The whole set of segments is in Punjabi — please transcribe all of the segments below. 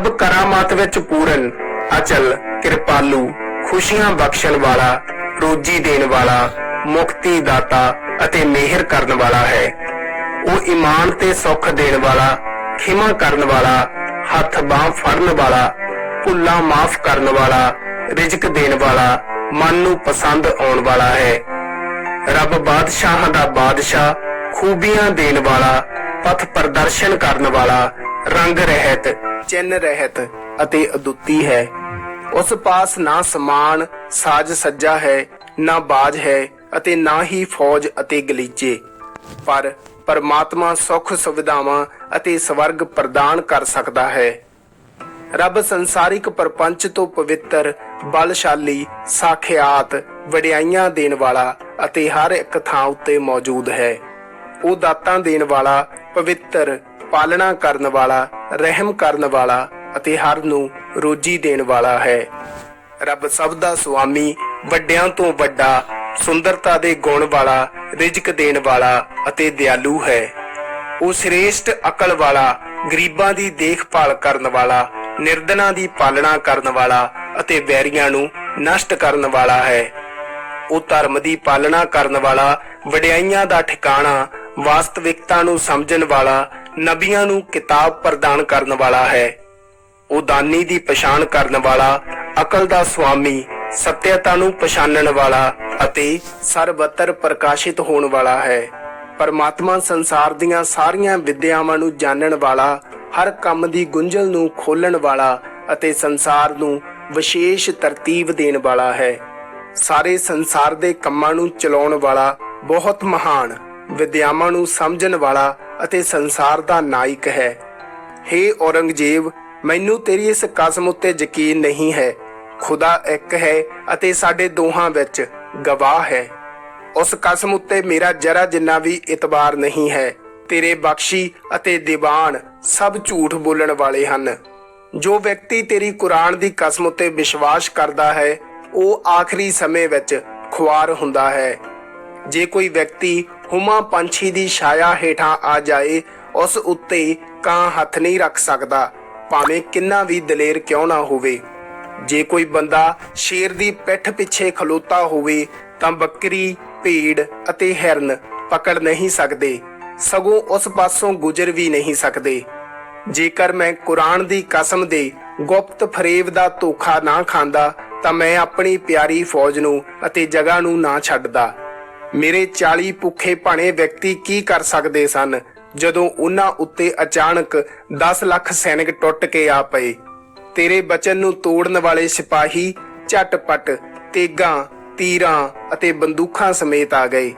ਰੱਬ ਕਰਾਮਾਤ ਵਿੱਚ ਪੂਰਨ, ਅਚਲ, ਕਿਰਪਾਲੂ, ਖੁਸ਼ੀਆਂ ਬਖਸ਼ਣ ਵਾਲਾ, ਰੋਜੀ ਦੇਣ ਵਾਲਾ ਮੁਕਤੀ ਦਾਤਾ ਅਤੇ ਮਿਹਰ ਕਰਨ ਵਾਲਾ ਹੈ। ਉਹ ਇਮਾਨ ਤੇ ਸੁੱਖ ਦੇਣ ਵਾਲਾ, ਖਿਮਾ ਕਰਨ ਵਾਲਾ, ਹੱਥ ਬਾਹ ਫੜਨ ਵਾਲਾ, ਭੁੱਲਾਂ ਮਾਫ ਕਰਨ ਵਾਲਾ, ਰਿਜ਼ਕ ਦੇਣ ਵਾਲਾ, ਮਨ ਨੂੰ ਪਸੰਦ ਆਉਣ ਵਾਲਾ ਹੈ। ਰੱਬ ਬਾਦਸ਼ਾਹ ਦਾ ਬਾਦਸ਼ਾਹ, ਖੂਬੀਆਂ ਦੇਣ ਵਾਲਾ, ਪਥ ਪ੍ਰਦਰਸ਼ਨ ਕਰਨ ਵਾਲਾ, ਰੰਗ ਰਹਿਤ ਚਿੰਨ ਰਹਿਤ ਅਤੇ ਅਦੁੱਤੀ ਹੈ। ਉਸ ਪਾਸ ਨਾ ਸਮਾਨ, ਸਾਜ ਸੱਜਾ ਹੈ, ਨਾ ਬਾਜ ਹੈ ਅਤੇ ਨਾ ਹੀ ਫੌਜ ਅਤੇ ਗਲੀਚੇ। ਪਰ ਪਰਮਾਤਮਾ ਸੁੱਖ ਸੁਵਿਧਾਵਾਂ ਅਤੇ ਸਵਰਗ ਪ੍ਰਦਾਨ ਕਰ ਸਕਦਾ ਹੈ। ਰੱਬ ਸੰਸਾਰਿਕ ਪਰਪੰਚ ਤੋਂ ਪਵਿੱਤਰ, ਬਲਸ਼ਾਲੀ, ਸਾਖਿਆਤ ਵਡਿਆਈਆਂ ਦੇਣ ਵਾਲਾ ਅਤੇ ਹਰ ਇੱਕ ਥਾਂ ਉੱਤੇ ਮੌਜੂਦ ਹੈ। ਉਹ ਦਾਤਾਂ ਦੇਣ ਵਾਲਾ ਪਵਿੱਤਰ, ਪਾਲਣਾ ਕਰਨ ਵਾਲਾ, ਰਹਿਮ ਕਰਨ ਵਾਲਾ ਅਤੇ ਹਰ ਨੂੰ ਰੋਜੀ ਦੇਣ ਵਾਲਾ ਹੈ। ਰੱਬ ਸਭ ਦਾ ਸੁਆਮੀ, ਵੱਡਿਆਂ ਤੋਂ ਵੱਡਾ, ਸੁੰਦਰਤਾ ਦੇ ਗੁਣ ਵਾਲਾ, ਰਿਜ਼ਕ ਦੇਣ ਵਾਲਾ ਅਤੇ ਦਿਆਲੂ ਹੈ। ਉਹ ਸ੍ਰੇਸ਼ਟ, ਅਕਲ ਵਾਲਾ, ਗਰੀਬਾਂ ਦੀ ਦੇਖਭਾਲ ਕਰਨ ਵਾਲਾ, ਨਿਰਦਨਾਂ ਦੀ ਪਾਲਣਾ ਕਰਨ ਵਾਲਾ ਅਤੇ ਵੈਰੀਆਂ ਨੂੰ ਨਸ਼ਟ ਕਰਨ ਵਾਲਾ ਹੈ। ਉਹ ਧਰਮ ਦੀ ਪਾਲਣਾ ਕਰਨ ਵਾਲਾ, ਵਡਿਆਈਆਂ ਦਾ ਠਿਕਾਣਾ ਵਾਸਤਵਿਕਤਾ ਨੂੰ ਸਮਝਣ ਵਾਲਾ, ਨਬੀਆਂ ਨੂੰ ਕਿਤਾਬ ਪ੍ਰਦਾਨ ਕਰਨ ਵਾਲਾ ਹੈ। ਉਹ ਦਾਨੀ ਦੀ ਪਛਾਣ ਕਰਨ ਵਾਲਾ, ਅਕਲ ਦਾ ਸੁਆਮੀ, ਸਤਿਅਤਾ ਨੂੰ ਪਛਾਣਨ ਵਾਲਾ ਅਤੇ ਸਰਬੱਤਰ ਪ੍ਰਕਾਸ਼ਿਤ ਹੋਣ ਵਾਲਾ ਹੈ। ਪਰਮਾਤਮਾ ਸੰਸਾਰ ਦੀਆਂ ਸਾਰੀਆਂ ਵਿਦਿਆਵਾਂ ਨੂੰ ਜਾਣਨ ਵਾਲਾ, ਹਰ ਕੰਮ ਦੀ ਗੁੰਝਲ ਨੂੰ ਖੋਲਣ ਵਾਲਾ ਅਤੇ ਸੰਸਾਰ ਨੂੰ ਵਿਸ਼ੇਸ਼ ਤਰਤੀਬ ਦੇਣ ਵਾਲਾ ਹੈ। ਸਾਰੇ ਸੰਸਾਰ ਦੇ ਕੰਮਾਂ ਨੂੰ ਚਲਾਉਣ ਵਾਲਾ ਬਹੁਤ ਮਹਾਨ ਵਿਦਿਆਵਾਂ ਨੂੰ ਸਮਝਣ ਵਾਲਾ ਅਤੇ ਸੰਸਾਰ ਦਾ ਨਾਇਕ ਹੈ। ਹੇ ਔਰੰਗਜ਼ੇਬ, ਮੈਨੂੰ ਤੇਰੀ ਇਸ ਕਸਮ ਉੱਤੇ ਯਕੀਨ ਨਹੀਂ ਹੈ। ਖੁਦਾ ਇੱਕ ਹੈ ਅਤੇ ਸਾਡੇ ਦੋਹਾਂ ਵਿੱਚ ਗਵਾਹ ਹੈ। ਉਸ ਕਸਮ ਉੱਤੇ ਮੇਰਾ ਜਰਾ ਜਿੰਨਾ ਵੀ ਇਤਬਾਰ ਨਹੀਂ ਹੈ, ਤੇਰੇ ਬਖਸ਼ੀ ਅਤੇ ਦੀਵਾਨ ਸਭ ਝੂਠ ਬੋਲਣ ਵਾਲੇ ਹਨ। ਜੋ ਵਿਅਕਤੀ ਤੇਰੀ ਕੁਰਾਨ ਦੀ ਕਸਮ ਉੱਤੇ ਵਿਸ਼ਵਾਸ ਕਰਦਾ ਹੈ, ਉਹ ਆਖਰੀ ਸਮੇਂ ਵਿੱਚ ਖੁਆਰ ਹੁੰਦਾ ਹੈ। ਜੇ ਕੋਈ ਵਿਅਕਤੀ ਹੁਮਾ ਪੰਛੀ ਦੀ ਛਾਇਆ ਹੇਠਾਂ ਆ ਜਾਏ, ਉਸ ਉੱਤੇ ਕਾਂ ਹੱਥ ਨਹੀਂ ਰੱਖ ਸਕਦਾ। ਭਾਵੇਂ ਕਿੰਨਾ ਵੀ ਦਲੇਰ ਕਿਉਂ ਨਾ ਹੋਵੇ। ਜੇ ਕੋਈ ਬੰਦਾ ਸ਼ੇਰ ਦੀ ਪਿੱਠ ਪਿੱਛੇ ਖਲੋਤਾ ਹੋਵੇ, ਤਾਂ ਬੱਕਰੀ ਭੇਡ ਅਤੇ ਹਿਰਨ ਪਕੜ ਨਹੀਂ ਸਕਦੇ। ਸਗੋਂ ਉਸ ਪਾਸੋਂ ਗੁਜ਼ਰ ਵੀ ਨਹੀਂ ਸਕਦੇ। ਜੇਕਰ ਮੈਂ ਕੁਰਾਨ ਦੀ ਕਸਮ ਦੇ ਗੁਪਤ ਫਰੇਬ ਦਾ ਧੋਖਾ ਨਾ ਖਾਂਦਾ, ਤਾਂ ਮੈਂ ਆਪਣੀ ਪਿਆਰੀ ਫੌਜ ਨੂੰ ਅਤੇ ਜਗ੍ਹਾ ਨੂੰ ਨਾ ਛੱਡਦਾ। ਮੇਰੇ 40 ਭੁੱਖੇ ਭਾਣੇ ਵਿਅਕਤੀ ਕੀ ਕਰ ਸਕਦੇ ਸਨ ਜਦੋਂ ਉਹਨਾਂ ਉੱਤੇ ਅਚਾਨਕ 10 ਲੱਖ ਸੈਨਿਕ ਟੁੱਟ ਕੇ ਆ ਪਏ? ਤੇਰੇ ਬਚਨ ਨੂੰ ਤੋੜਨ ਵਾਲੇ ਸਿਪਾਹੀ ਝਟਪਟ ਤੇਗਾਂ, ਤੀਰਾਂ ਅਤੇ ਬੰਦੂਕਾਂ ਸਮੇਤ ਆ ਗਏ।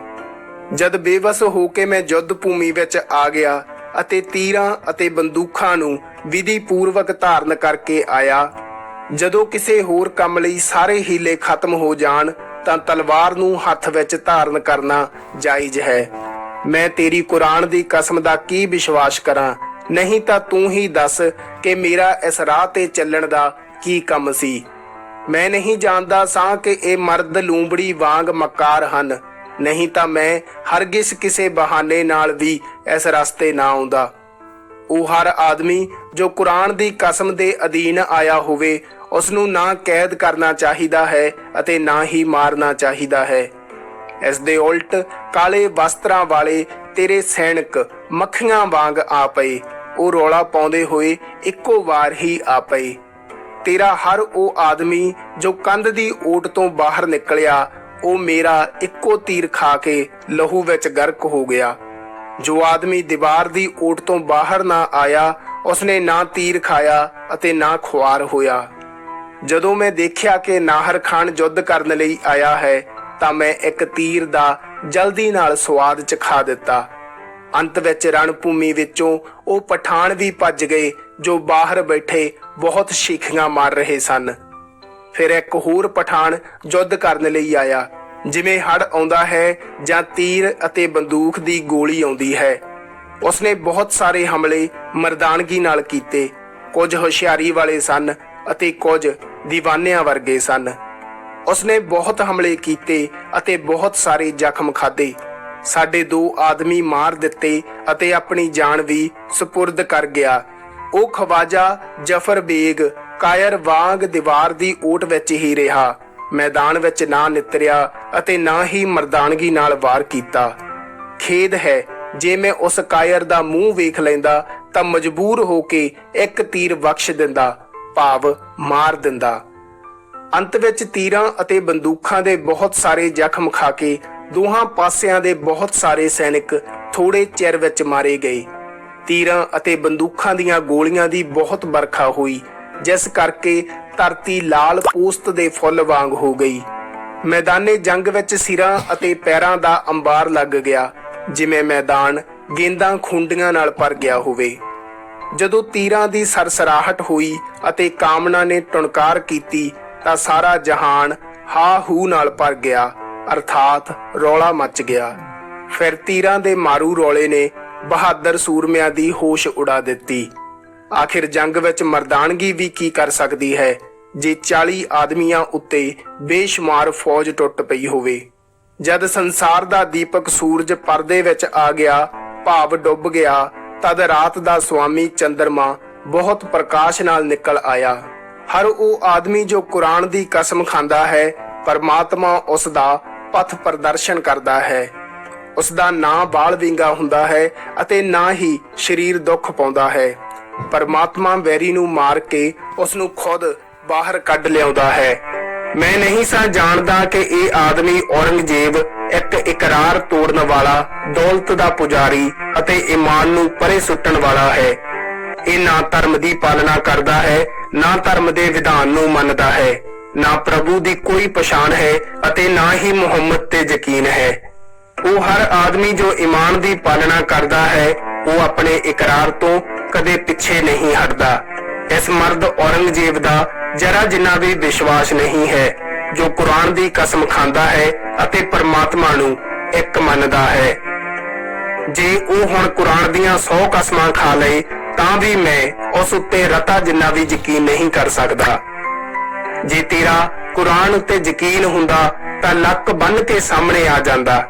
ਜਦ ਬੇਵਸ ਹੋ ਕੇ ਮੈਂ ਯੁੱਧ ਭੂਮੀ ਵਿੱਚ ਆ ਗਿਆ ਅਤੇ ਤੀਰਾਂ ਅਤੇ ਬੰਦੂਕਾਂ ਨੂੰ ਵਿਧੀ ਪੂਰਵਕ ਧਾਰਨ ਕਰਕੇ ਆਇਆ, ਜਦੋਂ ਕਿਸੇ ਹੋਰ ਕੰਮ ਲਈ ਸਾਰੇ ਹੀਲੇ ਖਤਮ ਹੋ ਜਾਣ ਤਾਂ ਤਲਵਾਰ ਨੂੰ ਹੱਥ ਵਿੱਚ ਧਾਰਨ ਕਰਨਾ ਜਾਇਜ਼ ਹੈ। ਮੈਂ ਤੇਰੀ ਕੁਰਾਨ ਦੀ ਕਸਮ ਦਾ ਕੀ ਵਿਸ਼ਵਾਸ ਕਰਾਂ? ਨਹੀਂ ਤਾਂ ਤੂੰ ਹੀ ਦੱਸ ਕਿ ਮੇਰਾ ਇਸ ਰਾਹ ਤੇ ਚੱਲਣ ਦਾ ਕੀ ਕੰਮ ਸੀ। ਮੈਂ ਨਹੀਂ ਜਾਣਦਾ ਸਾਂ ਕਿ ਇਹ ਮਰਦ ਲੂੰਬੜੀ ਵਾਂਗ ਮਕਾਰ ਹਨ। ਨਹੀਂ ਤਾਂ ਮੈਂ ਹਰਗਿਸ ਕਿਸੇ ਬਹਾਨੇ ਨਾਲ ਵੀ ਇਸ ਰਸਤੇ ਨਾ ਆਉਂਦਾ। ਉਹ ਹਰ ਆਦਮੀ ਜੋ ਕੁਰਾਨ ਦੀ ਕਸਮ ਦੇ ਅਧੀਨ ਆਇਆ ਹੋਵੇ ਉਸ ਨੂੰ ਨਾ ਕੈਦ ਕਰਨਾ ਚਾਹੀਦਾ ਹੈ ਅਤੇ ਨਾ ਹੀ ਮਾਰਨਾ ਚਾਹੀਦਾ ਹੈ। ਇਸ ਦੇ ਉਲਟ ਕਾਲੇ ਵਸਤਰਾਂ ਵਾਲੇ ਤੇਰੇ ਸੈਨਿਕ ਮੱਖੀਆਂ ਵਾਂਗ ਆ ਪਏ। ਉਹ ਰੋਲਾ ਪਾਉਂਦੇ ਹੋਏ ਇੱਕੋ ਵਾਰ ਹੀ ਆ ਪਏ। ਤੇਰਾ ਹਰ ਉਹ ਆਦਮੀ ਜੋ ਕੰਧ ਦੀ ਓਟ ਤੋਂ ਬਾਹਰ ਨਿਕਲਿਆ, ਉਹ ਮੇਰਾ ਇੱਕੋ ਤੀਰ ਖਾ ਕੇ ਲਹੂ ਵਿੱਚ ਗਰਕ ਹੋ ਗਿਆ। ਜੋ ਆਦਮੀ ਦੀਵਾਰ ਦੀ ਓਟ ਤੋਂ ਬਾਹਰ ਨਾ ਆਇਆ, ਉਸਨੇ ਨਾ ਤੀਰ ਖਾਇਆ ਅਤੇ ਨਾ ਖੁਆਰ ਹੋਇਆ। ਜਦੋਂ ਮੈਂ ਦੇਖਿਆ ਕਿ ਨਾਹਰ ਖਾਨ ਯੁੱਧ ਕਰਨ ਲਈ ਆਇਆ ਹੈ, ਤਾਂ ਮੈਂ ਇੱਕ ਤੀਰ ਦਾ ਜਲਦੀ ਨਾਲ ਸਵਾਦ ਚਖਾ ਦਿੱਤਾ। ਅੰਤ ਵਿੱਚ ਰਣਭੂਮੀ ਵਿੱਚੋਂ ਉਹ ਪਠਾਨ ਵੀ ਭੱਜ ਗਏ, ਜੋ ਬਾਹਰ ਬੈਠੇ ਬਹੁਤ ਸ਼ੀਖੀਆਂ ਮਾਰ ਰਹੇ ਸਨ। ਫਿਰ ਇੱਕ ਹੋਰ ਪਠਾਨ ਯੁੱਧ ਕਰਨ ਲਈ ਆਇਆ, ਜਿਵੇਂ ਹੜ ਆਉਂਦਾ ਹੈ ਜਾਂ ਤੀਰ ਅਤੇ ਬੰਦੂਕ ਦੀ ਗੋਲੀ ਆਉਂਦੀ ਹੈ। ਉਸਨੇ ਬਹੁਤ ਸਾਰੇ ਹਮਲੇ ਮਰਦਾਨਗੀ ਨਾਲ ਕੀਤੇ। ਕੁਝ ਹੁਸ਼ਿਆਰੀ ਵਾਲੇ ਸਨ ਅਤੇ ਕੁਝ دیਵਾਨਿਆਂ ਵਰਗੇ ਸਨ। ਉਸਨੇ ਬਹੁਤ ਹਮਲੇ ਕੀਤੇ ਅਤੇ ਬਹੁਤ ਸਾਰੇ ਜ਼ਖਮ ਖਾਦੇ ਸਾਡੇ ਦੋ ਆਦਮੀ ਮਾਰ ਦਿੱਤੇ ਅਤੇ ਆਪਣੀ ਜਾਨ ਵੀ ਸਪੁਰਦ ਕਰ ਗਿਆ। ਉਹ ਖਵਾਜਾ ਜਫਰ ਬੇਗ ਕਾਇਰ ਵਾਂਗ ਦੀਵਾਰ ਦੀ ਓਟ ਵਿੱਚ ਹੀ ਰਿਹਾ। ਮੈਦਾਨ ਵਿੱਚ ਨਾ ਨਿਤਰਿਆ ਅਤੇ ਨਾ ਹੀ ਮਰਦਾਨਗੀ ਨਾਲ ਵਾਰ ਕੀਤਾ। ਖੇਦ ਹੈ, ਜੇ ਮੈਂ ਉਸ ਕਾਇਰ ਦਾ ਮੂੰਹ ਵੇਖ ਲੈਂਦਾ ਤਾਂ ਮਜਬੂਰ ਹੋ ਕੇ ਇੱਕ ਤੀਰ ਬਖਸ਼ ਦਿੰਦਾ। ਭਾਵ ਮਾਰ ਦਿੰਦਾ। ਅੰਤ ਵਿੱਚ ਤੀਰਾਂ ਅਤੇ ਬੰਦੂਕਾਂ ਦੇ ਬਹੁਤ ਸਾਰੇ ਜ਼ਖਮ ਖਾ ਕੇ ਦੋਹਾਂ ਪਾਸਿਆਂ ਦੇ ਬਹੁਤ ਸਾਰੇ ਸੈਨਿਕ ਥੋੜੇ ਚਿਰ ਵਿੱਚ ਮਾਰੇ ਗਏ। ਤੀਰਾਂ ਅਤੇ ਬੰਦੂਕਾਂ ਦੀਆਂ ਗੋਲੀਆਂ ਦੀ ਬਹੁਤ ਵਰਖਾ ਹੋਈ, ਜਿਸ ਕਰਕੇ ਧਰਤੀ ਲਾਲ ਪੋਸਤ ਦੇ ਫੁੱਲ ਵਾਂਗ ਹੋ ਗਈ। ਮੈਦਾਨੇ ਜੰਗ ਵਿੱਚ ਸਿਰਾਂ ਅਤੇ ਪੈਰਾਂ ਦਾ ਅੰਬਾਰ ਲੱਗ ਗਿਆ, ਜਿਵੇਂ ਮੈਦਾਨ ਗੇਂਦਾਂ ਖੁੰਡੀਆਂ ਨਾਲ ਭਰ ਗਿਆ ਹੋਵੇ। ਜਦੋਂ ਤੀਰਾਂ ਦੀ ਸਰਸਰਾਹਟ ਹੋਈ ਅਤੇ ਕਾਮਨਾ ਨੇ ਟੁਣਕਾਰ ਕੀਤੀ ਤਾਂ ਸਾਰਾ ਜਹਾਨ ਹਾ ਹੂ ਨਾਲ ਭਰ ਗਿਆ, ਅਰਥਾਤ ਰੌਲਾ ਮਚ ਗਿਆ। ਫਿਰ ਤੀਰਾਂ ਦੇ ਮਾਰੂ ਰੌਲੇ ਨੇ ਬਹਾਦਰ ਸੂਰਮਿਆਂ ਦੀ ਹੋਸ਼ ਉਡਾ ਦਿੱਤੀ। ਆਖਿਰ ਜੰਗ ਵਿੱਚ ਮਰਦਾਨਗੀ ਵੀ ਕੀ ਕਰ ਸਕਦੀ ਹੈ, ਜੇ 40 ਆਦਮੀਆਂ ਉੱਤੇ ਬੇਸ਼ੁਮਾਰ ਫੌਜ ਟੁੱਟ ਪਈ ਹੋਵੇ? ਜਦ ਸੰਸਾਰ ਦਾ ਦੀਪਕ ਸੂਰਜ ਪਰਦੇ ਵਿੱਚ ਆ ਗਿਆ, ਭਾਵ ਡੁੱਬ ਗਿਆ ਤਦ ਰਾਤ ਦਾ ਸੁਆਮੀ ਚੰਦਰਮਾ ਬਹੁਤ ਪ੍ਰਕਾਸ਼ ਨਾਲ ਨਿਕਲ ਆਇਆ। ਹਰ ਉਹ ਆਦਮੀ ਜੋ ਕੁਰਾਨ ਦੀ ਕਸਮ ਖਾਂਦਾ ਹੈ, ਪਰਮਾਤਮਾ ਉਸ ਦਾ ਪਥ ਪ੍ਰਦਰਸ਼ਨ ਕਰਦਾ ਹੈ। ਉਸ ਦਾ ਨਾਂ ਬਾਲ ਵਿੰਗਾ ਹੁੰਦਾ ਹੈ ਅਤੇ ਨਾ ਹੀ ਸਰੀਰ ਦੁੱਖ ਪਾਉਂਦਾ ਹੈ। ਪਰਮਾਤਮਾ ਵੈਰੀ ਨੂੰ ਮਾਰ ਕੇ ਉਸ ਨੂੰ ਖੁਦ ਬਾਹਰ ਕੱਢ ਲਿਆਉਂਦਾ ਹੈ। ਮੈਂ ਨਹੀਂ ਸਾਂ ਜਾਣਦਾ ਕਿ ਇਹ ਆਦਮੀ ਔਰੰਗਜ਼ੇਬ ਇੱਕ ਇਕਰਾਰ ਤੋੜਨ ਵਾਲਾ, ਦੌਲਤ ਦਾ ਪੁਜਾਰੀ ਅਤੇ ਈਮਾਨ ਨੂੰ ਪਰੇ ਸੁੱਟਣ ਵਾਲਾ ਹੈ। ਇਹ ਨਾ ਧਰਮ ਦੀ ਪਾਲਣਾ ਕਰਦਾ ਹੈ, ਨਾ ਧਰਮ ਦੇ ਵਿਧਾਨ ਨੂੰ ਮੰਨਦਾ ਹੈ। ਨਾ ਪ੍ਰਭੂ ਦੀ ਕੋਈ ਪਛਾਣ ਹੈ ਅਤੇ ਨਾ ਹੀ ਮੁਹੰਮਦ ਤੇ ਯਕੀਨ ਹੈ। ਉਹ ਹਰ ਆਦਮੀ ਜੋ ਈਮਾਨ ਦੀ ਪਾਲਣਾ ਕਰਦਾ ਹੈ, ਉਹ ਆਪਣੇ ਇਕਰਾਰ ਤੋਂ ਕਦੇ ਪਿੱਛੇ ਨਹੀਂ ਹਟਦਾ। ਇਸ ਮਰਦ ਔਰੰਗਜ਼ੇਬ ਦਾ ਜਰਾ ਜਿੰਨਾ ਵੀ ਵਿਸ਼ਵਾਸ ਨਹੀਂ ਹੈ ਜੋ ਕੁਰਾਨ ਦੀ ਕਸਮ ਖਾਂਦਾ ਹੈ ਅਤੇ ਪਰਮਾਤਮਾ ਨੂੰ ਇੱਕ ਮੰਨਦਾ ਹੈ। ਜੇ ਉਹ ਹੁਣ ਕੁਰਾਨ ਦੀਆਂ 100 ਕਸਮਾਂ ਖਾ ਲਏ, ਤਾਂ ਵੀ ਮੈਂ ਉਸ ਉੱਤੇ ਰਤਾ ਜਿੰਨਾ ਵੀ ਯਕੀਨ ਨਹੀਂ ਕਰ ਸਕਦਾ। ਜੇ ਤੇਰਾ ਕੁਰਾਨ ਉੱਤੇ ਯਕੀਨ ਹੁੰਦਾ, ਤਾਂ ਲੱਕ ਬੰਨ ਕੇ ਸਾਹਮਣੇ ਆ ਜਾਂਦਾ।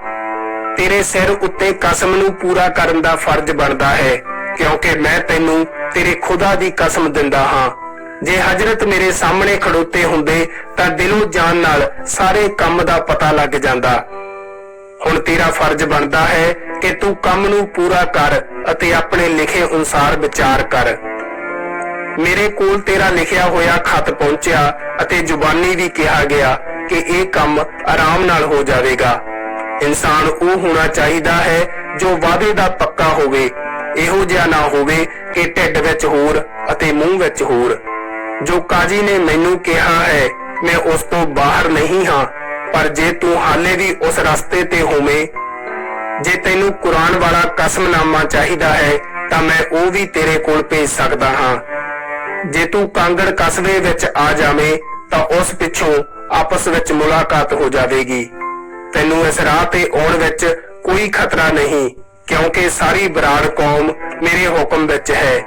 ਤੇਰੇ ਸਿਰ ਉੱਤੇ ਕਸਮ ਨੂੰ ਪੂਰਾ ਕਰਨ ਦਾ ਫਰਜ਼ ਬਣਦਾ ਹੈ, ਕਿਉਂਕਿ ਮੈਂ ਤੈਨੂੰ ਤੇਰੇ ਖੁਦਾ ਦੀ ਕਸਮ ਦਿੰਦਾ ਹਾਂ। ਜੇ ਹਜ਼ਰਤ ਮੇਰੇ ਸਾਹਮਣੇ ਖੜੋਤੇ ਹੁੰਦੇ ਤਾਂ ਦਿਲੋਂ ਜਾਨ ਨਾਲ ਸਾਰੇ ਕੰਮ ਦਾ ਪਤਾ ਲੱਗ ਜਾਂਦਾ। ਹੁਣ ਤੇਰਾ ਫਰਜ਼ ਬਣਦਾ ਹੈ ਕਿ ਤੂੰ ਕੰਮ ਨੂੰ ਪੂਰਾ ਕਰ ਅਤੇ ਆਪਣੇ ਲਿਖੇ ਅਨੁਸਾਰ ਵਿਚਾਰ ਕਰ। ਮੇਰੇ ਕੋਲ ਤੇਰਾ ਲਿਖਿਆ ਹੋਇਆ ਖਤ ਪਹੁੰਚਿਆ ਅਤੇ ਜ਼ੁਬਾਨੀ ਵੀ ਕਿਹਾ ਗਿਆ ਕਿ ਇਹ ਕੰਮ ਆਰਾਮ ਨਾਲ ਹੋ ਜਾਵੇਗਾ। ਇਨਸਾਨ ਉਹ ਹੋਣਾ ਚਾਹੀਦਾ ਹੈ ਜੋ ਵਾਅਦੇ ਦਾ ਪੱਕਾ ਹੋਵੇ। ਇਹੋ ਜਿਹਾ ਨਾ ਹੋਵੇ ਕਿ ਢਿੱਡ ਵਿੱਚ ਹੋਰ ਅਤੇ ਮੂੰਹ ਵਿੱਚ ਹੋਰ। ਜੋ ਕਾਜੀ ਨੇ ਮੈਨੂੰ ਕਿਹਾ ਹੈ, ਮੈਂ ਉਸ ਤੋਂ ਬਾਹਰ ਨਹੀਂ ਹਾਂ। ਪਰ ਜੇ ਤੂੰ ਹਾਲੇ ਵੀ ਉਸ ਰਸਤੇ ਤੇ ਹੋਵੇਂ, ਜੇ ਤੈਨੂੰ ਕੁਰਾਨ ਵਾਲਾ ਕਸਮਨਾਮਾ ਚਾਹੀਦਾ ਹੈ, ਤਾਂ ਮੈਂ ਉਹ ਵੀ ਤੇਰੇ ਕੋਲ ਭੇਜ ਸਕਦਾ ਹਾਂ। ਜੇ ਤੂੰ ਕਾਂਗੜ ਕਸਬੇ ਵਿੱਚ ਆ ਜਾਵੇਂ, ਤਾਂ ਉਸ ਪਿੱਛੋਂ ਆਪਸ ਵਿੱਚ ਮੁਲਾਕਾਤ ਹੋ ਜਾਵੇਗੀ। ਤੈਨੂੰ ਇਸ ਰਾਹ ਤੇ ਆਉਣ ਵਿੱਚ ਕੋਈ ਖਤਰਾ ਨਹੀਂ, ਕਿਉਂਕਿ ਸਾਰੀ ਬਰਾੜ ਕੌਮ ਮੇਰੇ ਹੁਕਮ ਵਿੱਚ ਹੈ।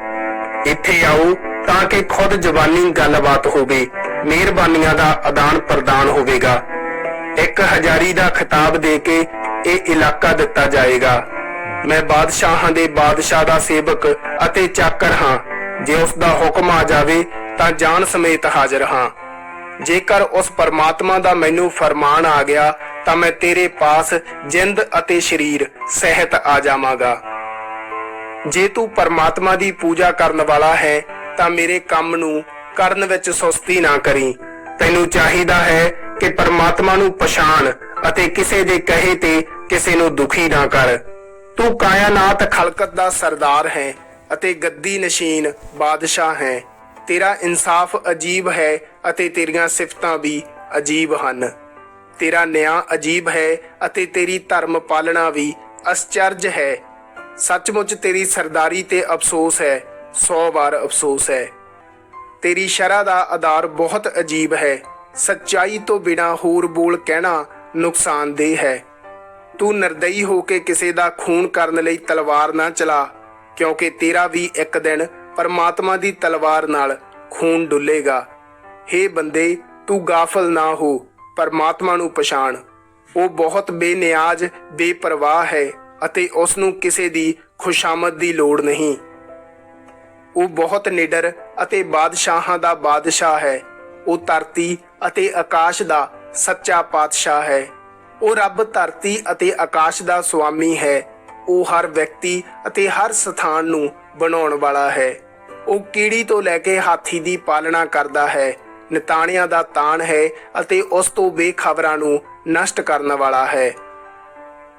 ਇੱਥੇ ਆਓ ਤਾਂ ਕਿ ਖੁਦ ਜ਼ਬਾਨੀ ਗੱਲਬਾਤ ਹੋਵੇ, ਮਿਹਰਬਾਨੀਆਂ ਦਾ ਆਦਾਨ ਪ੍ਰਦਾਨ ਹੋਵੇਗਾ। ਇੱਕ ਹਜ਼ਾਰੀ ਦਾ ਖਿਤਾਬ ਦੇ ਕੇ ਇਹ ਇਲਾਕਾ ਦਿੱਤਾ ਜਾਏਗਾ। ਮੈਂ ਬਾਦਸ਼ਾਹਾਂ ਦੇ ਬਾਦਸ਼ਾਹ ਦਾ ਸੇਵਕ ਅਤੇ ਚਾਕਰ ਹਾਂ। ਜੇ ਉਸ ਦਾ ਹੁਕਮ ਆ ਜਾਵੇ, ਤਾਂ ਜਾਨ ਸਮੇਤ ਹਾਜ਼ਰ ਹਾਂ। ਜੇਕਰ ਉਸ ਪਰਮਾਤਮਾ ਦਾ ਮੈਨੂੰ ਫਰਮਾਨ ਆ ਗਿਆ, ਤਾਂ ਮੈਂ ਤੇਰੇ ਪਾਸ ਜਿੰਦ ਅਤੇ ਸਰੀਰ ਸਹਿਤ ਆ ਜਾਵਾਂਗਾ। ਜੇ ਤੂੰ ਪਰਮਾਤਮਾ ਦੀ ਪੂਜਾ ਕਰਨ ਵਾਲਾ ਹੈ ਤਾਂ ਮੇਰੇ ਕੰਮ ਨੂੰ ਕਰਨ ਵਿੱਚ ਸੁਸਤੀ ਨਾ ਕਰੀ। ਤੈਨੂੰ ਚਾਹੀਦਾ ਹੈ ਕਿ ਪਰਮਾਤਮਾ ਨੂੰ ਪਛਾਣ ਅਤੇ ਕਿਸੇ ਦੇ ਕਹੇ ਤੇ ਕਿਸੇ ਨੂੰ ਦੁਖੀ ਨਾ ਕਰ। ਤੂੰ ਕਾਇਨਾਤ ਖਲਕਤ ਦਾ ਸਰਦਾਰ ਹੈ ਅਤੇ ਗੱਦੀ ਨਸ਼ੀਨ ਬਾਦਸ਼ਾਹ ਹੈ। ਤੇਰਾ ਇਨਸਾਫ ਅਜੀਬ ਹੈ ਅਤੇ ਤੇਰੀਆਂ ਸਿਫਤਾਂ ਵੀ ਅਜੀਬ ਹਨ। ਤੇਰਾ ਨਿਆਂ ਅਜੀਬ ਹੈ ਅਤੇ ਤੇਰੀ ਧਰਮ ਪਾਲਣਾ ਵੀ ਅਸਚਰਜ ਹੈ। ਸੱਚਮੁੱਚ ਤੇਰੀ ਸਰਦਾਰੀ ਤੇ ਅਫਸੋਸ ਹੈ 100 ਵਾਰ ਅਫਸੋਸ ਹੈ। ਤੇਰੀ ਸ਼ਰ੍ਹਾ ਦਾ ਆਧਾਰ ਬਹੁਤ ਅਜੀਬ ਹੈ। ਸੱਚਾਈ ਤੋਂ ਬਿਨਾ ਹੋਰ ਬੋਲ ਕਹਿਣਾ ਨੁਕਸਾਨਦੇਹ ਹੈ। ਤੂੰ ਨਿਰਦਈ ਹੋ ਕੇ ਕਿਸੇ ਦਾ ਖੂਨ ਕਰਨ ਲਈ ਤਲਵਾਰ ਨਾ ਚਲਾ, ਕਿਉਂਕਿ ਤੇਰਾ ਵੀ ਇੱਕ ਦਿਨ ਪਰਮਾਤਮਾ ਦੀ ਤਲਵਾਰ ਨਾਲ ਖੂਨ ਡੁੱਲੇਗਾ। ਹੇ ਬੰਦੇ, ਤੂੰ ਗਾਫਲ ਨਾ ਹੋ, ਪਰਮਾਤਮਾ ਨੂੰ ਪਛਾਣ। ਉਹ ਬਹੁਤ ਬੇਨਿਆਜ਼, ਬੇਪਰਵਾਹ ਹੈ ਅਤੇ ਉਸ ਨੂੰ ਕਿਸੇ ਦੀ ਖੁਸ਼ਾਮਦ ਦੀ ਲੋੜ ਨਹੀਂ। ਉਹ ਬਹੁਤ ਨਿਡਰ ਅਤੇ ਬਾਦਸ਼ਾਹਾਂ ਦਾ ਬਾਦਸ਼ਾਹ ਹੈ। ਉਹ ਧਰਤੀ ਅਤੇ ਆਕਾਸ਼ ਦਾ ਸੱਚਾ ਪਾਤਸ਼ਾਹ ਹੈ। ਉਹ ਰੱਬ ਧਰਤੀ ਅਤੇ ਆਕਾਸ਼ ਦਾ ਸੁਆਮੀ ਹੈ। ਉਹ ਹਰ ਵਿਅਕਤੀ ਅਤੇ ਹਰ ਸਥਾਨ ਨੂੰ ਬਣਾਉਣ ਵਾਲਾ ਹੈ। ਉਹ ਕੀੜੀ ਤੋਂ ਲੈ ਕੇ ਹਾਥੀ ਦੀ ਪਾਲਣਾ ਕਰਦਾ ਹੈ। ਨਿਤਾਣਿਆਂ ਦਾ ਤਾਣ ਹੈ ਅਤੇ ਉਸ ਤੋਂ ਬੇਖਬਰਾਂ ਨੂੰ ਨਸ਼ਟ ਕਰਨ ਵਾਲਾ ਹੈ।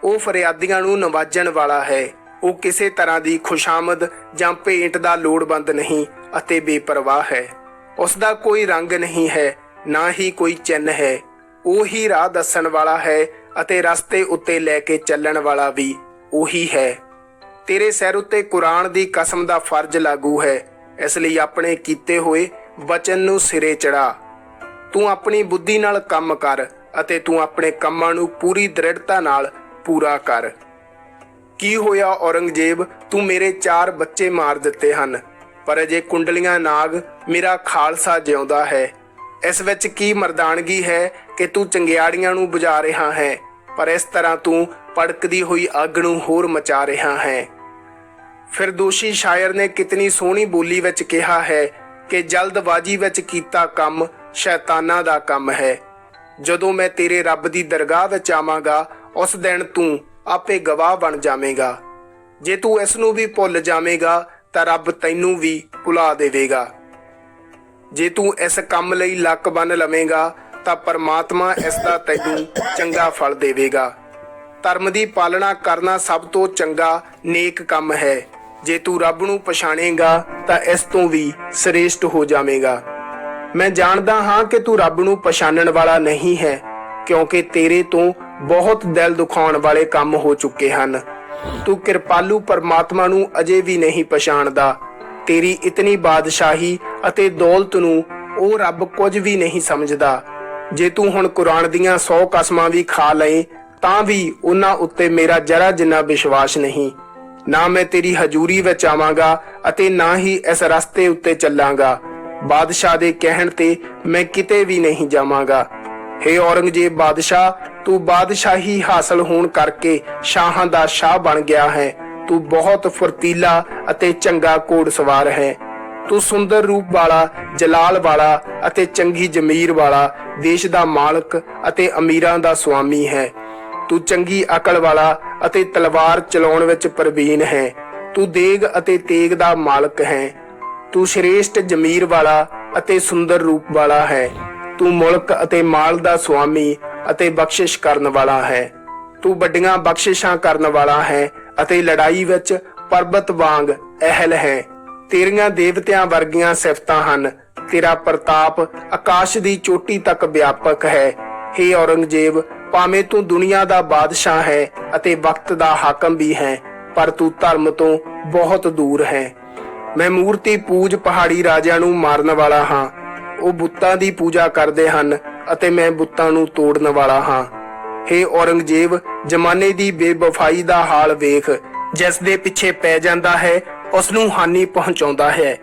ਉਹ ਫਰਿਆਦੀਆਂ ਨੂੰ ਨਵਾਜਣ ਵਾਲਾ ਹੈ। ਉਹ ਕਿਸੇ ਤਰ੍ਹਾਂ ਦੀ ਖੁਸ਼ਾਮਦ ਜਾਂ ਭੇਂਟ ਦਾ ਲੋੜਵੰਦ ਨਹੀਂ ਅਤੇ ਬੇਪਰਵਾਹ ਹੈ। ਉਸ ਦਾ ਕੋਈ ਰੰਗ ਨਹੀਂ ਹੈ, ਨਾ ਹੀ ਕੋਈ ਚਿੰਨ ਹੈ। ਉਹ ਹੀ ਰਾਹ ਦੱਸਣ ਵਾਲਾ ਹੈ ਅਤੇ ਰਸਤੇ ਉੱਤੇ ਲੈ ਕੇ ਚੱਲਣ ਵਾਲਾ ਵੀ ਉਹੀ ਹੈ। ਤੇਰੇ ਸਿਰ ਉੱਤੇ ਕੁਰਾਨ ਦੀ ਕਸਮ ਦਾ ਫਰਜ਼ ਲਾਗੂ ਹੈ, ਇਸ ਲਈ ਆਪਣੇ ਕੀਤੇ ਹੋਏ ਵਚਨ ਨੂੰ ਸਿਰੇ ਚੜਾ ਤੂੰ ਆਪਣੀ ਬੁੱਧੀ ਨਾਲ ਕੰਮ ਕਰ ਅਤੇ ਤੂੰ ਆਪਣੇ ਕੰਮਾਂ ਨੂੰ ਪੂਰੀ ਦ੍ਰਿੜਤਾ ਨਾਲ ਪੂਰਾ ਕਰ। ਕੀ ਹੋਇਆ ਔਰੰਗਜ਼ੇਬ? ਤੂੰ ਮੇਰੇ ਚਾਰ ਬੱਚੇ ਮਾਰ ਦਿੱਤੇ ਹਨ। ਪਰ ਅਜੇ ਕੁੰਡਲੀਆਂ ਨਾਗ ਮੇਰਾ ਖਾਲਸਾ ਜਿਉਂਦਾ ਹੈ। ਇਸ ਵਿੱਚ ਕੀ ਮਰਦਾਨਗੀ ਹੈ ਕਿ ਤੂੰ ਚੰਗਿਆੜੀਆਂ ਨੂੰ ਬੁਝਾ ਰਿਹਾ ਹੈ, ਪਰ ਇਸ ਤਰ੍ਹਾਂ ਤੂੰ ਪੜਕਦੀ ਹੋਈ ਅੱਗ ਨੂੰ ਹੋਰ ਮਚਾ ਰਿਹਾ ਹੈ। ਫਿਰ ਦੋਸ਼ੀ ਸ਼ਾਇਰ ਨੇ ਕਿਤਨੀ ਸੋਹਣੀ ਬੋਲੀ ਵਿੱਚ ਕਿਹਾ ਹੈ ਕਿ ਜਲਦਬਾਜ਼ੀ ਵਿੱਚ ਕੀਤਾ ਕੰਮ ਸ਼ੈਤਾਨਾਂ ਦਾ ਕੰਮ ਹੈ। ਜਦੋਂ ਮੈਂ ਤੇਰੇ ਰੱਬ ਦੀ ਦਰਗਾਹ ਵਿੱਚ ਆਵਾਂਗਾ, ਉਸ ਦਿਨ ਤੂੰ ਆਪੇ ਗਵਾਹ ਬਣ ਜਾਵੇਂਗਾ। ਜੇ ਤੂੰ ਇਸ ਨੂੰ ਵੀ ਭੁੱਲ ਜਾਵੇਂਗਾ, ਤਾਂ ਰੱਬ ਤੈਨੂੰ ਵੀ ਭੁਲਾ ਦੇਵੇਗਾ। ਜੇ ਤੂੰ ਇਸ ਕੰਮ ਲਈ ਲੱਕ ਬੰਨ ਲਵੇਂਗਾ, ਤਾਂ ਪਰਮਾਤਮਾ ਇਸ ਦਾ ਤੈਨੂੰ ਚੰਗਾ ਫਲ ਦੇਵੇਗਾ। ਧਰਮ ਦੀ ਪਾਲਣਾ ਕਰਨਾ ਸਭ ਤੋਂ ਚੰਗਾ ਨੇਕ ਕੰਮ ਹੈ। ਜੇ ਤੂੰ ਰੱਬ ਨੂੰ ਪਛਾਣੇਗਾ, ਤਾਂ ਇਸ ਤੋਂ ਵੀ ਸ੍ਰੇਸ਼ਟ ਹੋ ਜਾਵੇਂਗਾ। ਮੈਂ ਜਾਣਦਾ ਹਾਂ ਕਿ ਤੂੰ ਰੱਬ ਨੂੰ ਪਛਾਣਨ ਵਾਲਾ ਨਹੀਂ ਹੈ, ਕਿਉਂਕਿ ਤੇਰੇ ਤੋਂ ਬਹੁਤ ਦਿਲ ਦੁਖਾਉਣ ਵਾਲੇ ਕੰਮ ਹੋ ਚੁੱਕੇ ਹਨ। ਤੂੰ ਕਿਰਪਾਲੂ ਪਰਮਾਤਮਾ ਨੂੰ ਅਜੇ ਵੀ ਨਹੀਂ ਪਛਾਣਦਾ। ਤੇਰੀ ਇਤਨੀ ਬਾਦਸ਼ਾਹੀ ਅਤੇ ਦੌਲਤ ਨੂੰ ਉਹ ਰੱਬ ਕੁਝ ਵੀ ਨਹੀਂ ਸਮਝਦਾ। ਜੇ ਤੂੰ ਹੁਣ ਕੁਰਾਨ ਦੀਆਂ 100 ਕਸਮਾਂ ਵੀ ਖਾ ਲਏ, ਤਾਂ ਵੀ ਉਹਨਾਂ ਉੱਤੇ ਮੇਰਾ ਜਰਾ ਜਿੰਨਾ ਵਿਸ਼ਵਾਸ ਨਹੀਂ। ਨਾ ਮੈਂ ਤੇਰੀ ਹਜ਼ੂਰੀ ਵਿੱਚ ਆਵਾਂਗਾ ਅਤੇ ਨਾ ਹੀ ਇਸ ਰਸਤੇ ਉੱਤੇ ਚੱਲਾਂਗਾ। ਬਾਦਸ਼ਾਹ ਦੇ ਕਹਿਣ ਤੇ ਮੈਂ ਕਿਤੇ ਵੀ ਨਹੀਂ ਜਾਵਾਂਗਾ। ਹੇ ਔਰੰਗਜ਼ੇਬ ਬਾਦਸ਼ਾਹ ਤੂੰ ਬਾਦਸ਼ਾਹੀ ਹਾਸਲ ਹੋਣ ਕਰਕੇ ਸ਼ਾਹਾਂ ਦਾ ਸ਼ਾਹ ਬਣ ਗਿਆ ਹੈ। ਤੂੰ ਬਹੁਤ ਫੁਰਤੀਲਾ ਅਤੇ ਚੰਗਾ ਘੋੜ ਹੈ। ਤੂੰ ਸੁੰਦਰ ਰੂਪ ਵਾਲਾ, ਜਲਾਲ ਵਾਲਾ ਅਤੇ ਚੰਗੀ ਜ਼ਮੀਰ ਵਾਲਾ, ਦੇਸ਼ ਦਾ ਮਾਲਕ ਅਤੇ ਅਮੀਰਾਂ ਦਾ ਸੁਆਮੀ ਹੈ। ਤੂੰ ਚੰਗੀ ਅਕਲ ਵਾਲਾ ਅਤੇ ਤਲਵਾਰ ਚਲਾਉਣ ਵਿੱਚ ਪ੍ਰਵੀਨ ਹੈ। ਤੂੰ ਦੇਗ ਅਤੇ ਤੇਗ ਦਾ ਮਾਲਕ ਹੈ। ਤੂੰ ਸ਼੍ਰੇਸ਼ਟ ਜ਼ਮੀਰ ਵਾਲਾ ਅਤੇ ਸੁੰਦਰ ਰੂਪ ਵਾਲਾ ਹੈ। ਤੂੰ ਮੁਲਕ ਅਤੇ ਮਾਲ ਦਾ ਸੁਆਮੀ ਅਤੇ ਬਖਸ਼ਿਸ਼ ਕਰਨ ਵਾਲਾ ਹੈ। ਤੂੰ ਵੱਡੀਆਂ ਬਖਸ਼ਿਸ਼ਾਂ ਕਰਨ ਵਾਲਾ ਹੈ ਅਤੇ ਲੜਾਈ ਵਿੱਚ ਪਰਬਤ ਵਾਂਗ ਅਹਿਲ ਹੈ। ਤੇਰੀਆਂ ਦੇਵਤਿਆਂ ਵਰਗੀਆਂ ਸਿਫਤਾਂ ਹਨ। ਤੇਰਾ ਪ੍ਰਤਾਪ ਆਕਾਸ਼ ਦੀ ਚੋਟੀ ਤੱਕ ਵਿਆਪਕ ਹੈ। ਹੇ ਔਰੰਗਜ਼ੇਬ, ਭਾਵੇਂ ਤੂੰ ਦੁਨੀਆ ਦਾ ਬਾਦਸ਼ਾਹ ਹੈ ਅਤੇ ਵਕਤ ਦਾ ਹਾਕਮ ਵੀ ਹੈ, ਪਰ ਤੂੰ ਧਰਮ ਤੋਂ ਬਹੁਤ ਦੂਰ ਹੈ। ਮੈਂ ਮੂਰਤੀ ਪੂਜ ਪਹਾੜੀ ਰਾਜਿਆਂ ਨੂੰ ਮਾਰਨ ਵਾਲਾ ਹਾਂ। ਉਹ ਬੁੱਤਾਂ ਦੀ ਪੂਜਾ ਕਰਦੇ ਹਨ ਅਤੇ ਮੈਂ ਬੁੱਤਾਂ ਨੂੰ ਤੋੜਨ ਵਾਲਾ ਹਾਂ। ਹੇ ਔਰੰਗਜ਼ੇਬ, ਜਮਾਨੇ ਦੀ ਬੇਵਫਾਈ ਦਾ ਹਾਲ ਵੇਖ। ਜਿਸ ਦੇ ਪਿੱਛੇ ਪੈ ਜਾਂਦਾ ਹੈ ਉਸ ਨੂੰ ਹਾਨੀ ਪਹੁੰਚਾਉਂਦਾ ਹੈ।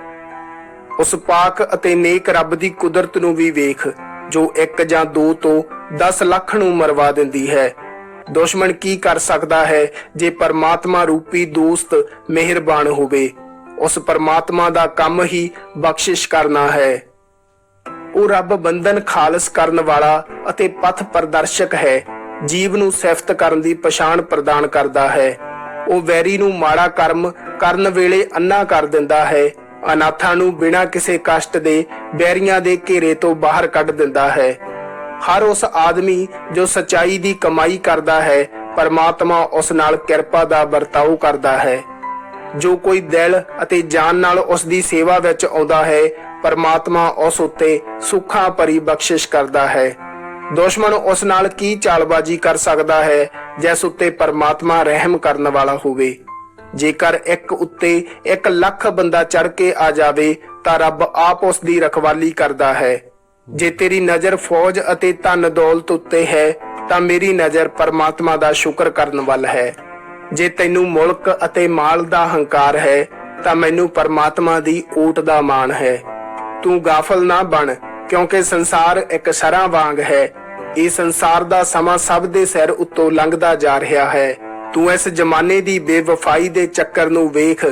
ਉਸ ਪਾਕ ਅਤੇ ਨੇਕ ਰੱਬ ਦੀ ਕੁਦਰਤ ਨੂੰ ਵੀ ਵੇਖ, ਜੋ ਇੱਕ ਜਾਂ ਦੋ ਤੋਂ 10 ਲੱਖ ਨੂੰ ਮਰਵਾ ਦਿੰਦੀ ਹੈ। ਦੁਸ਼ਮਣ ਕੀ ਕਰ ਸਕਦਾ ਹੈ ਜੇ ਪਰਮਾਤਮਾ ਰੂਪੀ ਦੋਸਤ ਮਿਹਰਬਾਨ ਹੋਵੇ? ਉਸ ਪਰਮਾਤਮਾ ਦਾ ਕੰਮ ਹੀ ਬਖਸ਼ਿਸ਼ ਕਰਨਾ ਹੈ। ਉਹ ਰੱਬ ਬੰਧਨ ਖਾਲਸ ਕਰਨ ਵਾਲਾ ਅਤੇ ਪਥ ਪ੍ਰਦਰਸ਼ਕ ਹੈ, ਜੀਵ ਨੂੰ ਸਿਫਤ ਕਰਨ ਦੀ ਪਛਾਣ ਪ੍ਰਦਾਨ ਕਰਦਾ ਹੈ। ਉਹ ਵੈਰੀ ਨੂੰ ਮਾੜਾ ਕਰਮ ਕਰਨ ਵੇਲੇ ਅੰਨਾ ਕਰ ਦਿੰਦਾ ਹੈ, ਅਨਾਥਾਂ ਨੂੰ ਬਿਨਾਂ ਕਿਸੇ ਕਸ਼ਟ ਦੇ ਬੈਰੀਆਂ ਦੇ ਘੇਰੇ ਤੋਂ ਬਾਹਰ ਕੱਢ ਦਿੰਦਾ ਹੈ। ਹਰ ਉਸ ਆਦਮੀ ਜੋ ਸਚਾਈ ਦੀ ਕਮਾਈ ਕਰਦਾ ਹੈ, ਪਰਮਾਤਮਾ ਉਸ ਨਾਲ ਕਿਰਪਾ ਦਾ ਵਰਤਾਓ ਕਰਦਾ ਹੈ। ਜੋ ਕੋਈ ਦਿਲ ਅਤੇ ਜਾਨ ਨਾਲ ਉਸ ਦੀ ਸੇਵਾ ਵਿੱਚ ਆਉਂਦਾ ਹੈ ਪਰਮਾਤਮਾ ਉਸ ਉੱਤੇ ਸੁੱਖਾਂ ਭਰੀ ਬਖਸ਼ਿਸ਼ ਕਰਦਾ ਹੈ। ਦੁਸ਼ਮਣ ਉਸ ਨਾਲ ਕੀ ਚਾਲਬਾਜ਼ੀ ਕਰ ਸਕਦਾ ਹੈ, ਜਿਸ ਉੱਤੇ ਪਰਮਾਤਮਾ ਰਹਿਮ ਕਰਨ ਵਾਲਾ ਹੋਵੇ। ਜੇਕਰ ਇੱਕ ਉੱਤੇ 1 ਲੱਖ ਬੰਦਾ ਚੜ ਕੇ ਆ ਜਾਵੇ, ਤਾਂ ਰੱਬ ਆਪ ਉਸ ਦੀ ਰਖਵਾਲੀ ਕਰਦਾ ਹੈ। ਜੇ ਤੇਰੀ ਨਜ਼ਰ ਫੌਜ ਅਤੇ ਧਨ ਦੌਲਤ ਉੱਤੇ ਹੈ, ਤਾਂ ਮੇਰੀ ਨਜ਼ਰ ਪਰਮਾਤਮਾ ਦਾ ਸ਼ੁਕਰ ਕਰਨ ਵੱਲ ਹੈ। ਜੇ ਤੈਨੂੰ ਮੁਲਕ ਅਤੇ ਮਾਲ ਦਾ ਹੰਕਾਰ ਹੈ, ਤਾਂ ਮੈਨੂੰ ਪਰਮਾਤਮਾ ਦੀ ਓਟ ਦਾ ਮਾਣ ਹੈ। ਤੂੰ ਗਾਫਲ ਨਾ ਬਣ, ਕਿਉਂਕਿ ਸੰਸਾਰ ਇੱਕ ਸਰਾਂ ਵਾਂਗ ਹੈ। ਇਹ ਸੰਸਾਰ ਦਾ ਸਮਾਂ ਸਭ ਦੇ ਸਿਰ ਉੱਤੋਂ ਲੰਘਦਾ ਜਾ ਰਿਹਾ ਹੈ। ਤੂੰ ਇਸ ਜਮਾਨੇ ਦੀ ਬੇਵਫਾਈ ਦੇ ਚੱਕਰ ਨੂੰ ਵੇਖ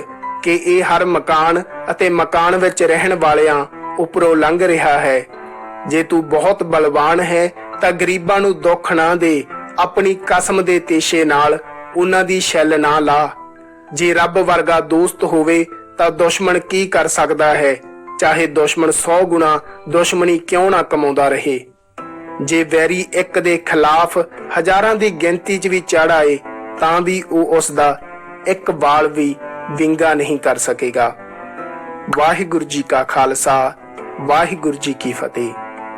ਕਿ ਇਹ ਹਰ ਮਕਾਨ ਅਤੇ ਮਕਾਨ ਵਿੱਚ ਰਹਿਣ ਵਾਲਿਆਂ ਉੱਪਰੋਂ ਲੰਘ ਰਿਹਾ ਹੈ। ਜੇ ਤੂੰ ਬਹੁਤ ਬਲਵਾਨ ਹੈ, ਤਾਂ ਗਰੀਬਾਂ ਨੂੰ ਦੁੱਖ ਨਾ ਦੇ, ਆਪਣੀ ਕਸਮ ਦੇ ਤੇਸ਼ੇ ਨਾਲ ਉਹਨਾਂ ਦੀ ਛੱਲ ਨਾ ਲਾ। ਜੇ ਰੱਬ ਵਰਗਾ ਦੋਸਤ ਹੋਵੇ, ਤਾਂ ਦੁਸ਼ਮਣ ਕੀ ਕਰ ਸਕਦਾ ਹੈ? ਚਾਹੇ ਦੁਸ਼ਮਣ 100 ਗੁਣਾ ਦੁਸ਼ਮਣੀ ਕਿਉਂ ਨਾ ਕਮਾਉਂਦਾ ਰਹੇ। ਜੇ ਵੈਰੀ ਇੱਕ ਦੇ ਖਿਲਾਫ ਹਜ਼ਾਰਾਂ ਦੀ ਗਿਣਤੀ 'ਚ ਵੀ ਚੜ ਆਏ, ਤਾਂ ਵੀ ਉਹ ਉਸ ਦਾ ਇੱਕ ਵਾਲ ਵੀ ਵਿੰਗਾ ਨਹੀਂ ਕਰ ਸਕੇਗਾ। ਵਾਹਿਗੁਰੂ ਜੀ ਕਾ ਖਾਲਸਾ, ਵਾਹਿਗੁਰੂ ਜੀ ਕੀ ਫਤਿਹ।